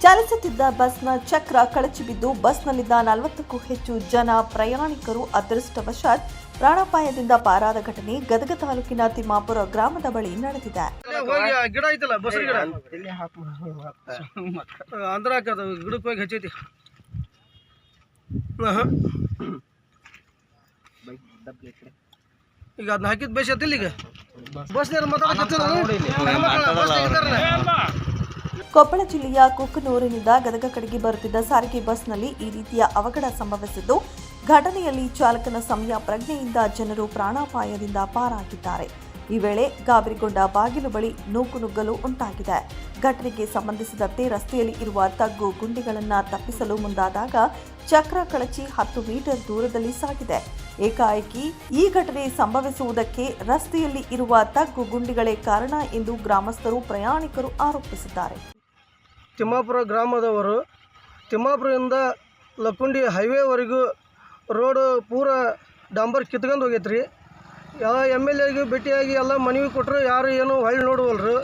ಚಲಿಸುತ್ತಿದ್ದ ಬಸ್ನ ಚಕ್ರ ಕಳಚಿ ಬಿದ್ದು ಬಸ್ನಲ್ಲಿದ್ದ ನಲವತ್ತಕ್ಕೂ ಹೆಚ್ಚು ಜನ ಪ್ರಯಾಣಿಕರು ಅದೃಷ್ಟವಶಾತ್ ಪ್ರಾಣಾಪಾಯದಿಂದ ಪಾರಾದ ಘಟನೆ ಗದಗ ತಾಲೂಕಿನ ತಿಮ್ಮಾಪುರ ಗ್ರಾಮದ ಬಳಿ ನಡೆದಿದೆ. ಈಗ ಅದನ್ನ ಹಾಕಿದ್ ಬೇಸತ್ತಿಲ್ಲ ಈಗ? ಬಸ್ನಾರ ಕೊಪ್ಪಳ ಜಿಲ್ಲೆಯ ಕುಕ್ಕನೂರಿನಿಂದ ಗದಗ ಕಡೆಗೆ ಬರುತ್ತಿದ್ದ ಸಾರಿಗೆ ಬಸ್ನಲ್ಲಿ ಈ ರೀತಿಯ ಅವಘಡ ಸಂಭವಿಸಿದ್ದು, ಘಟನೆಯಲ್ಲಿ ಚಾಲಕನ ಸಮಯ ಪ್ರಜ್ಞೆಯಿಂದ ಜನರು ಪ್ರಾಣಾಪಾಯದಿಂದ ಪಾರಾಗಿದ್ದಾರೆ. ಈ ವೇಳೆ ಗಾಬರಿಗೊಂಡ ಬಾಗಿಲು ಬಳಿ ನೂಕುನುಗ್ಗಲು ಉಂಟಾಗಿದೆ. ಘಟನೆಗೆ ಸಂಬಂಧಿಸಿದಂತೆ ರಸ್ತೆಯಲ್ಲಿ ಇರುವ ತಗ್ಗು ಗುಂಡಿಗಳನ್ನು ತಪ್ಪಿಸಲು ಮುಂದಾದಾಗ ಚಕ್ರ ಕಳಚಿ ಹತ್ತು ಮೀಟರ್ ದೂರದಲ್ಲಿ ಸಾಗಿದೆ. ಏಕಾಏಕಿ ಈ ಘಟನೆ ಸಂಭವಿಸುವುದಕ್ಕೆ ರಸ್ತೆಯಲ್ಲಿ ಇರುವ ತಗ್ಗು ಗುಂಡಿಗಳೇ ಕಾರಣ ಎಂದು ಗ್ರಾಮಸ್ಥರು ಪ್ರಯಾಣಿಕರು ಆರೋಪಿಸಿದ್ದಾರೆ. ತಿಮ್ಮಾಪುರ ಗ್ರಾಮದವರು. ತಿಮ್ಮಾಪುರದಿಂದ ಲಕ್ಕುಂಡಿ ಹೈವೇವರೆಗೂ ರೋಡ್ ಪೂರ ಡಾಂಬರ್ ಕಿತ್ಕೊಂಡು ಹೋಗೈತ್ರಿ. ಎಲ್ಲ ಎಂ ಎಲ್ ಎಗೆ ಭೇಟಿಯಾಗಿ ಎಲ್ಲ ಮನವಿ ಕೊಟ್ಟರು ಯಾರು ಏನು ಹೊಳ್ಳಿ ನೋಡುವಲ್ರು.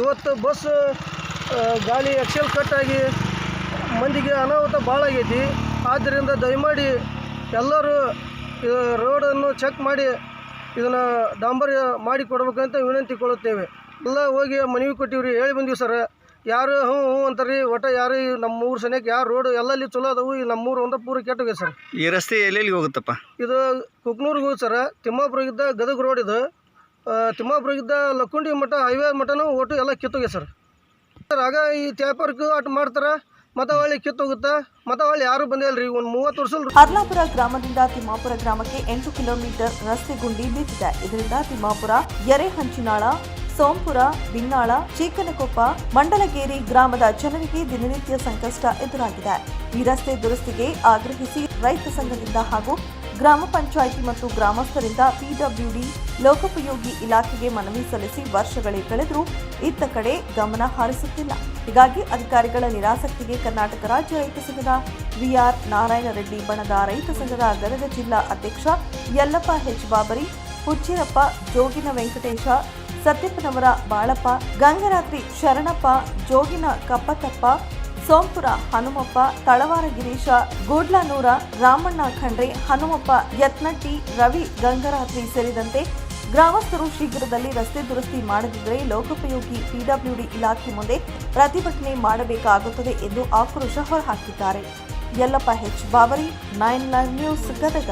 ಇವತ್ತು ಬಸ್ ಗಾಳಿ ಎಕ್ಸೆಲ್ ಕಟ್ಟಾಗಿ ಮಂದಿಗೆ ಅನಾಹುತ ಭಾಳ ಆಗೈತಿ. ಆದ್ದರಿಂದ ದಯಮಾಡಿ ಎಲ್ಲರೂ ಇದು ರೋಡನ್ನು ಚೆಕ್ ಮಾಡಿ, ಇದನ್ನು ಡಾಂಬರ್ ಮಾಡಿ ಕೊಡ್ಬೇಕಂತ ವಿನಂತಿಕೊಳ್ಳುತ್ತೇವೆ ಎಲ್ಲ ಹೋಗಿ ಮನವಿ ಕೊಟ್ಟಿವ್ರಿ, ಹೇಳಿ ಬಂದೀವಿ ಸರ್. ಯಾರು ಹ್ಞೂ ಹ್ಞೂ ಅಂತಾರೆ. ರೀ ಒಟ್ಟು ಯಾರು ಈ ನಮ್ಮ ಊರು ಸನಿಯಕ್ಕೆ ಯಾರು ರೋಡ್ ಎಲ್ಲಲ್ಲಿ ಚಲೋ ಅದಾವು ಈ ನಮ್ಮೂರು ಒಂದು ಪೂರ ಕೆಟ್ಟೋಗಿದೆ ಸರ್. ಈ ರಸ್ತೆ ಎಲ್ಲೆಲ್ಲಿ ಹೋಗುತ್ತಪ್ಪ? ಇದು ಕುಕ್ನೂರ್ಗೆ ಹೋಗಿ ಸರ. ತಿಮ್ಮಾಪುರಗಿದ್ದ ಗದಗ ರೋಡ್ ಇದು. ಆ, ತಿಮ್ಮಾಪುರಗಿದ್ದ ಲಕ್ಕುಂಡಿ ಮಠ ಹೈವೇ ಮಠನೂ ಒಟ್ಟು ಎಲ್ಲ ಕಿತ್ತೋಗಿದೆ ಸರ್. ಸರ್ ಆಗ ಈ ತ್ಯಾಪಾರ್ಕು ಅಟ್ ಮಾಡ್ತಾರೆ ಮತ್ತೆ ಹೊಳ್ಳಿ ಕಿತ್ತೋಗುತ್ತೆ ಮತ್ತೆ ಹೊಳ್ಳಿ ಯಾರು ಬಂದಿಲ್ಲ ರೀ ಒಂದು ಮೂವತ್ತು ವರ್ಷ ಹರ್ಲಾಪುರ ಗ್ರಾಮದಿಂದ ತಿಮ್ಮಾಪುರ ಗ್ರಾಮಕ್ಕೆ ಎಂಟು ಕಿಲೋಮೀಟರ್ ರಸ್ತೆ ಗುಂಡಿ ಬಿದ್ದಿದೆ ಇದರಿಂದ ತಿಮ್ಮಾಪುರ ಎರೆಹಂಚಿನಾಳ ಸೋಂಪುರ, ಬಿನ್ನಾಳ, ಚೀಕನಕೊಪ್ಪ, ಮಂಡಲಗೇರಿ ಗ್ರಾಮದ ಜನರಿಗೆ ದಿನನಿತ್ಯ ಸಂಕಷ್ಟ ಎದುರಾಗಿದೆ. ಈ ರಸ್ತೆ ದುರಸ್ತಿಗೆ ಆಗ್ರಹಿಸಿ ರೈತ ಸಂಘದಿಂದ ಹಾಗೂ ಗ್ರಾಮ ಪಂಚಾಯಿತಿ ಮತ್ತು ಗ್ರಾಮಸ್ಥರಿಂದ ಪಿಡಬ್ಲ್ಯೂಡಿ ಲೋಕೋಪಯೋಗಿ ಇಲಾಖೆಗೆ ಮನವಿ ಸಲ್ಲಿಸಿ ವರ್ಷಗಳೇ ಕಳೆದರೂ ಇತ್ತ ಕಡೆ ಗಮನ ಹರಿಸುತ್ತಿಲ್ಲ. ಹೀಗಾಗಿ ಅಧಿಕಾರಿಗಳ ನಿರಾಸಕ್ತಿಗೆ ಕರ್ನಾಟಕ ರಾಜ್ಯ ರೈತ ಸಂಘದ ವಿಆರ್ ನಾರಾಯಣ ರೆಡ್ಡಿ ಬಣದ ರೈತ ಸಂಘದ ಗದಗ ಜಿಲ್ಲಾ ಅಧ್ಯಕ್ಷ ಯಲ್ಲಪ್ಪ ಹೆಚ್. ಬಾಬರಿ, ಹುಚ್ಚಿರಪ್ಪ ಜೋಗಿನ ವೆಂಕಟೇಶ ಸತ್ಯಪ್ಪನವರ ಬಾಳಪ್ಪ, ಗಂಗರಾತ್ರಿ ಶರಣಪ್ಪ, ಜೋಗಿನ ಕಪ್ಪತಪ್ಪ ಸೋಂಪುರ ಹನುಮಪ್ಪ, ತಳವಾರ ಗಿರೀಶ, ಗೋಡ್ಲಾನೂರ ರಾಮಣ್ಣ ಖಂಡ್ರೆ, ಹನುಮಪ್ಪ ಯತ್ನಟ್ಟಿ, ರವಿ ಗಂಗರಾತ್ರಿ ಸೇರಿದಂತೆ ಗ್ರಾಮಸ್ಥರು ಶೀಘ್ರದಲ್ಲಿ ರಸ್ತೆ ದುರಸ್ತಿ ಮಾಡದಿದ್ದರೆ ಲೋಕೋಪಯೋಗಿ ಪಿಡಬ್ಲ್ಯೂಡಿ ಇಲಾಖೆ ಮುಂದೆ ಪ್ರತಿಭಟನೆ ಮಾಡಬೇಕಾಗುತ್ತದೆ ಎಂದು ಆಕ್ರೋಶ ಹೊರಹಾಕಿದ್ದಾರೆ. Yallappa H Babari Nine Live News Gadag